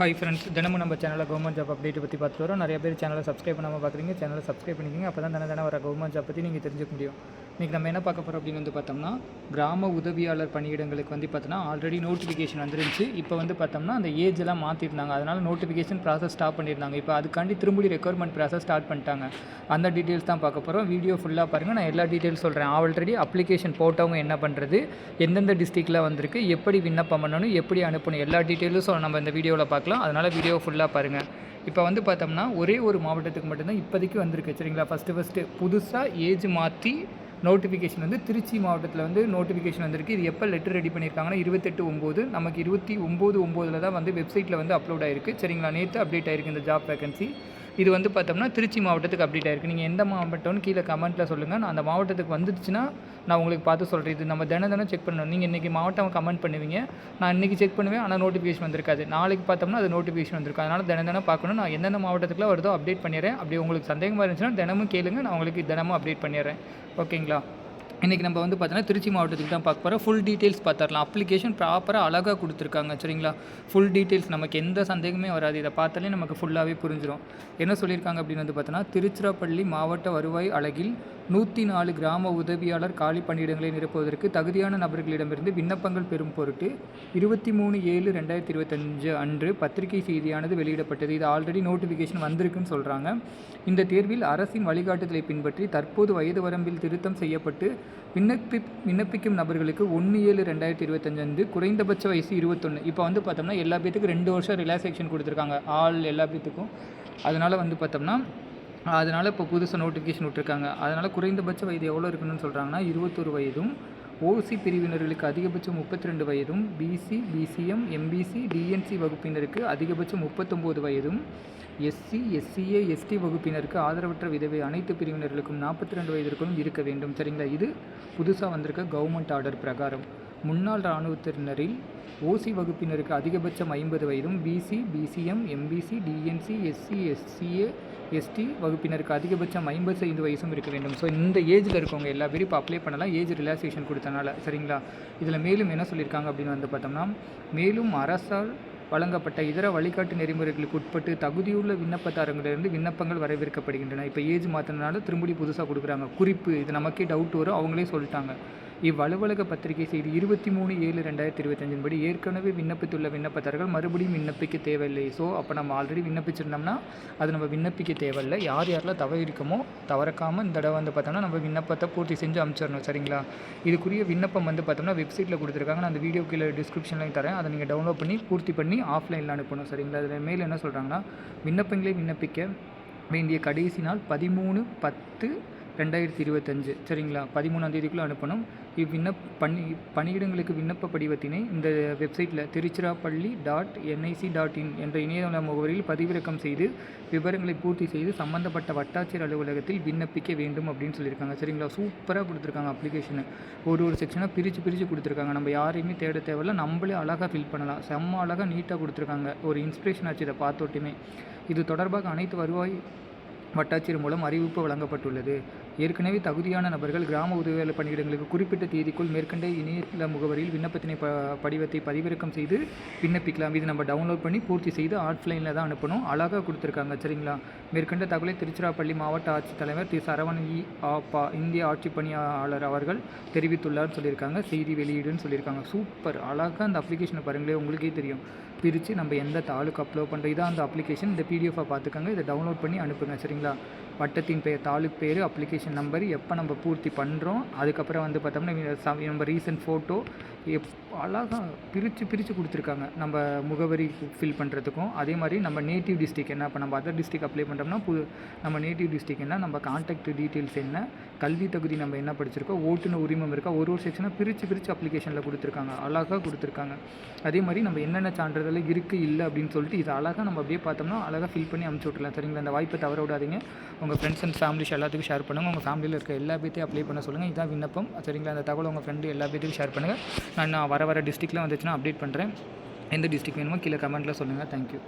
Hi friends தினமும் நம்ம சேனலில் கவர்மெண்ட் ஜாப் அப்டேட் பற்றி பார்த்துட்டு வரோம். நிறைய பேர் சேனலை சப்ஸ்கிரைப் பண்ணாமல் பார்க்குறீங்க. சேனலை சப்ஸ்கிரைப் பண்ணிக்கிங்க. அப்போ தான் தினம் தினம் வர கவர்மெண்ட் ஜாப் பற்றி நீங்கள் தெரிஞ்சுக்க முடியும். இன்றைக்கி நம்ம என்ன பார்க்க போகிறோம் அப்படின்னு வந்து பார்த்தோம்னா கிராம உதவியாளர் பணியிடங்களுக்கு வந்து பார்த்தோன்னா ஆல்ரெடி நோட்டிஃபிகேஷன் வந்துருந்துச்சு. இப்போ வந்து பார்த்தோம்னா அந்த ஏஜ் எல்லாம் மாற்றிருந்தாங்க அதனால் நோட்டிஃபிகேஷன் ப்ராசஸ் ஸ்டாப் பண்ணியிருந்தாங்க இப்போ அதுக்காண்டி திரும்பி ரெக்யர்மெண்ட் ப்ராசஸ் ஸ்டார்ட் பண்ணிட்டாங்க. அந்த டீட்டெயில்ஸ் தான் பார்க்க போகிறோம் வீடியோ ஃபுல்லாக பாருங்கள் நான் எல்லா டீட்டெயில்ஸ் சொல்கிறேன் ஆல்ரெடி அப்ளிகேஷன் போட்டவங்க என்ன பண்ணுறது எந்தெந்த டிஸ்ட்ரிக்டில் வந்திருக்கு? எப்படி விண்ணப்பம் பண்ணணும்? எப்படி அனுப்பணும்? எல்லா டீட்டெயில்ஸும் நம்ம இந்த வீடியோவில் பார்க்கலாம். அதனால் வீடியோ ஃபுல்லாக பாருங்கள் இப்போ வந்து பார்த்தோம்னா ஒரே ஒரு மாவட்டத்துக்கு மட்டும்தான் இப்போதைக்கு வந்திருக்கு. சரிங்களா? ஃபஸ்ட்டு ஃபஸ்ட்டு புதுசாக ஏஜ் மாற்றி நோட்டிஃபிகேஷன் வந்து திருச்சி மாவட்டத்தில் வந்து நோட்டிஃபிகேஷன் வந்திருக்கு. இது எப்போ லெட்டர் ரெடி பண்ணியிருக்காங்கன்னா இருபத்தெட்டு ஒம்பது. நமக்கு இருபத்தி ஒம்பது ஒம்போதில் தான் வந்து வெப்சைட்டில் வந்து அப்லோட் ஆயிருக்கு. சரிங்களா நேற்று அப்டேட் ஆயிருக்கு இந்த ஜாப் வேகன்சி இது வந்து பார்த்தோம்னா திருச்சி மாவட்டத்துக்கு அப்டேட் ஆயிருக்கு. நீங்கள் எந்த மாவட்டம்னு கீழே கமெண்ட்டில் சொல்லுங்கள் நான் அந்த மாவட்டத்துக்கு வந்துடுச்சுன்னா நான் உங்களுக்கு பார்த்து சொல்கிறேன் இது நம்ம தினம் தினம் செக் பண்ணணும். நீங்கள் இன்றைக்கி மாவட்டம் கமெண்ட் பண்ணுவீங்க. நான் இன்றைக்கி செக் பண்ணுவேன். ஆனால் நோட்டிஃபிகேஷன் வந்திருக்காது. நாளைக்கு பார்த்தோம்னா அது நோட்டிஃபிகேஷன் வந்திருக்கும். அதனால் தினம் தினம் பார்க்கணும். நான் எந்தெந்த மாவட்டத்துக்குலாம் வருதோ அப்டேட் பண்ணிடுறேன். அப்படி உங்களுக்கு சந்தேகமாக இருந்துச்சுன்னா தினமும் கேளுங்க. நான் உங்களுக்கு தினமும் அப்டேட் பண்ணிடுறேன். ஓகேங்களா இன்றைக்கி நம்ம வந்து பார்த்தோன்னா திருச்சி மாவட்டத்துக்கு தான் பார்க்க போகிறோம் ஃபுல் டீட்டெயில்ஸ் பார்த்துடலாம். அப்ளிகேஷன் ப்ராப்பராக அழகாக கொடுத்துருக்காங்க சரிங்களா? ஃபுல் டீட்டெயில்ஸ் நமக்கு எந்த சந்தேகமே வராது. இதை பார்த்தாலே நமக்கு ஃபுல்லாகவே புரிஞ்சிடும் என்ன சொல்லியிருக்காங்க அப்படின்னு வந்து பார்த்தோன்னா திருச்சிராப்பள்ளி மாவட்ட வருவாய் அழகில் நூற்றி நாலு கிராம உதவியாளர் காலி பணியிடங்களை நிரப்புவதற்கு தகுதியான நபர்களிடமிருந்து விண்ணப்பங்கள் பெறும் பொருட்டு இருபத்தி மூணு ஏழு ரெண்டாயிரத்தி இருபத்தஞ்சு அன்று பத்திரிகை செய்தியானது வெளியிடப்பட்டது. இது ஆல்ரெடி நோட்டிஃபிகேஷன் வந்திருக்குன்னு சொல்கிறாங்க இந்த தேர்வில் அரசின் வழிகாட்டுதலை பின்பற்றி தற்போது வயது வரம்பில் திருத்தம் செய்யப்பட்டு விண்ணப்பி விண்ணப்பிக்கும் நபர்களுக்கு ஒன்று ஏழு ரெண்டாயிரத்தி இருபத்தஞ்சு அன்று குறைந்தபட்ச வயசு இருபத்தொன்று இப்போ வந்து பார்த்தோம்னா எல்லா பேத்துக்கும் ரெண்டு வருஷம் ரிலாக்ஸேஷன் கொடுத்துருக்காங்க. ஆல் எல்லா பேத்துக்கும். அதனால் வந்து பார்த்தோம்னா அதனால் இப்போ புதுசாக நோட்டிஃபிகேஷன் விட்ருக்காங்க அதனால் குறைந்தபட்ச வயது எவ்வளோ இருக்கணும்னு சொல்கிறாங்கன்னா இருபத்தொரு வயதும் ஓசி பிரிவினர்களுக்கு அதிகபட்சம் முப்பத்தி ரெண்டு வயதும் பிசி பிசிஎம் எம்பிசி டிஎன்சி வகுப்பினருக்கு அதிகபட்சம் முப்பத்தொம்போது வயதும் எஸ்சி எஸ்சிஏ எஸ்டி வகுப்பினருக்கு ஆதரவற்ற விதவை அனைத்து பிரிவினர்களுக்கும் நாற்பத்தி ரெண்டு வயதிற்கும் இருக்க வேண்டும். சரிங்களா? இது புதுசாக வந்திருக்க கவர்மெண்ட் ஆர்டர் பிரகாரம். முன்னாள் இராணுவத்தினரில் ஓசி வகுப்பினருக்கு அதிகபட்சம் ஐம்பது வயதும் BC BCM MBC DNC SC SCA ST வகுப்பினருக்கு அதிகபட்சம் ஐம்பது ஐந்து வயசும் இருக்க வேண்டும். ஸோ இந்த ஏஜில் இருக்கவங்க எல்லா பேரும் இப்போ அப்ளை பண்ணலாம். ஏஜ் ரிலாக்ஸேஷன் கொடுத்தனால. சரிங்களா? இதில் மேலும் என்ன சொல்லியிருக்காங்க அப்படின்னு வந்து பார்த்தோம்னா மேலும் அரசால் வழங்கப்பட்ட இதர வழிகாட்டு நெறிமுறைகளுக்கு உட்பட்டு தகுதியுள்ள விண்ணப்பதாரங்களிலிருந்து விண்ணப்பங்கள் வரவேற்கப்படுகின்றன. இப்போ ஏஜ் மாற்றினால திரும்பி புதுசாக கொடுக்குறாங்க. குறிப்பு இது நமக்கே டவுட் வரும். அவங்களே சொல்லிட்டாங்க. இவ்வலுவலக பத்திரிகை செய்தி இருபத்தி மூணு ஏழு ரெண்டாயிரத்தி இருபத்தஞ்சின் படி ஏற்கனவே விண்ணப்பித்துள்ள விண்ணப்பதாரர்கள் மறுபடியும் விண்ணப்பிக்க தேவையில்லை. ஸோ அப்போ நம்ம ஆல்ரெடி விண்ணப்பிச்சிருந்தோம்னா அது நம்ம விண்ணப்பிக்க தேவையில்லை. யார் யாரெல்லாம் தவறு இருக்கமோ தவறக்காமல் இந்த தடவை வந்து பார்த்தோம்னா நம்ம விண்ணப்பத்தை பூர்த்தி செஞ்சு அனுப்பிச்சிடணும் சரிங்களா? இதுக்குரிய விண்ணப்பம் வந்து பார்த்தோம்னா வெப்சைட்டில் கொடுத்துருக்காங்க. நான் அந்த வீடியோ கீழே டிஸ்கிரிப்ஷன்லையும் தரேன். அதை நீங்கள் டவுன்லோட் பண்ணி பூர்த்தி பண்ணி ஆஃப்லைனில் அனுப்பணும் சரிங்களா? அதில் மேலே என்ன சொல்கிறாங்கன்னா விண்ணப்பங்களை விண்ணப்பிக்க வேண்டிய கடைசி நாள் பதிமூணு பத்து ரெண்டாயிரத்தி இருபத்தஞ்சு. சரிங்களா? பதிமூணாம் தேதிக்குள்ளே அனுப்பணும். இவ்விண்ணப் பணி பணியிடங்களுக்கு விண்ணப்ப படிவத்தினை இந்த வெப்சைட்டில் Tiruchirappalli dot NIC dot in என்ற இணையதள முகவரியில் பதிவிறக்கம் செய்து விவரங்களை பூர்த்தி செய்து சம்பந்தப்பட்ட வட்டாட்சியர் அலுவலகத்தில் விண்ணப்பிக்க வேண்டும் அப்படின்னு சொல்லியிருக்காங்க. சரிங்களா? சூப்பராக கொடுத்துருக்காங்க அப்ளிகேஷனு ஒரு ஒரு செக்ஷனாக பிரித்து பிரித்து கொடுத்துருக்காங்க. நம்ம யாரையுமே தேட தேவையில்ல. நம்மளே அழகாக ஃபில் பண்ணலாம். செம்ம அழகாக நீட்டாக கொடுத்துருக்காங்க. ஒரு இன்ஸ்பிரேஷன் ஆச்சு இதை பார்த்தோட்டுமே இது தொடர்பாக அனைத்து வருவாய் வட்டாட்சியர் மூலம் அறிவிப்பு வழங்கப்பட்டுள்ளது. ஏற்கனவே தகுதியான நபர்கள் கிராம உதவியாளர் பணியிடங்களுக்கு குறிப்பிட்ட தேதிக்குள் மேற்கண்ட இணையதள முகவரியில் விண்ணப்பத்தினை ப படிவத்தை பதிவிறக்கம் செய்து விண்ணப்பிக்கலாம். இது நம்ம டவுன்லோட் பண்ணி பூர்த்தி செய்து ஆஃப்லைனில் தான் அனுப்பணும். அழகாக கொடுத்துருக்காங்க சரிங்களா? மேற்கண்ட தகவலை திருச்சிராப்பள்ளி மாவட்ட ஆட்சித்தலைவர் திரு சரவணன் இ. ஆப்பா இந்திய ஆட்சி பணியாளர் அவர்கள் தெரிவித்துள்ளார்னு சொல்லியிருக்காங்க. செய்தி வெளியீடுன்னு சொல்லியிருக்காங்க. சூப்பர்! அழகாக அந்த அப்ளிகேஷனை பாருங்களேன் உங்களுக்கே தெரியும். பிரித்து நம்ம எந்த தாலுக்கு அப்லோட் பண்ணுறது இதான் அந்த அப்ளிகேஷன் இந்த பிடிஎஃபாக பார்த்துக்கோங்க. இதை டவுன்லோட் பண்ணி அனுப்புங்க சரிங்களா? வட்டத்தின் பெயர் தாலுக் பேர் அப்ளிகேஷன் நம்பர் எப்போ நம்ம பூர்த்தி பண்ணுறோம் அதுக்கப்புறம் வந்து பார்த்தோம்னா நம்ம ரீசன்ட் ஃபோட்டோ எப் அழகாக பிரித்து பிரித்து கொடுத்துருக்காங்க. நம்ம முகவரி ஃபில் பண்ணுறதுக்கும் அதே மாதிரி நம்ம நேட்டிவ் டிஸ்ட்ரிக் என்ன இப்போ நம்ம அதர் டிஸ்ட்ரிக் அப்ளை பண்ணுறோம்னா புது நம்ம நேட்டிவ் டிஸ்ட்ரிக் என்ன நம்ம கான்டாக்ட் டீட்டெயில்ஸ் என்ன கல்வி தகுதி நம்ம என்ன படிச்சிருக்கோம் ஓட்டுநர் உரிமம் இருக்கா ஒரு ஒரு செக்ஷனாக பிரித்து பிரித்து அப்ளிகேஷனில் கொடுத்துருக்காங்க. அழகாக கொடுத்துருக்காங்க. அதே மாதிரி நம்ம என்னென்ன சான்றிதழ் இருக்குது இல்லை அப்படின்னு சொல்லிட்டு இது அழகாக நம்ம அப்படியே பார்த்தோம்னா அழகாக ஃபில் பண்ணி அமுச்சு விட்றலாம் சரிங்களா? அந்த வாய்ப்பை தவற விடாதீங்க. உங்கள் ஃப்ரெண்ட்ஸ் அண்ட் ஃபேமிலிஸ் எல்லாத்துக்கும் ஷேர் பண்ணுங்கள் உங்கள் ஃபேமிலியில் இருக்க எல்லா பேர்த்தையும் அப்ளை பண்ண சொல்லுங்கள் இதான் விண்ணப்பம். சரிங்களா? அந்த தகவல் உங்கள் ஃப்ரெண்டு எல்லா பேர்த்தையும் ஷேர் பண்ணுங்கள் நான் நான் வர வர டிஸ்ட்ரிக்டில் வந்துச்சுன்னா அப்டேட் பண்ணுறேன் எந்த டிஸ்ட்ரிக் வேணுமோ கீழே கமெண்ட்டில் சொல்லுங்கள் தேங்க்யூ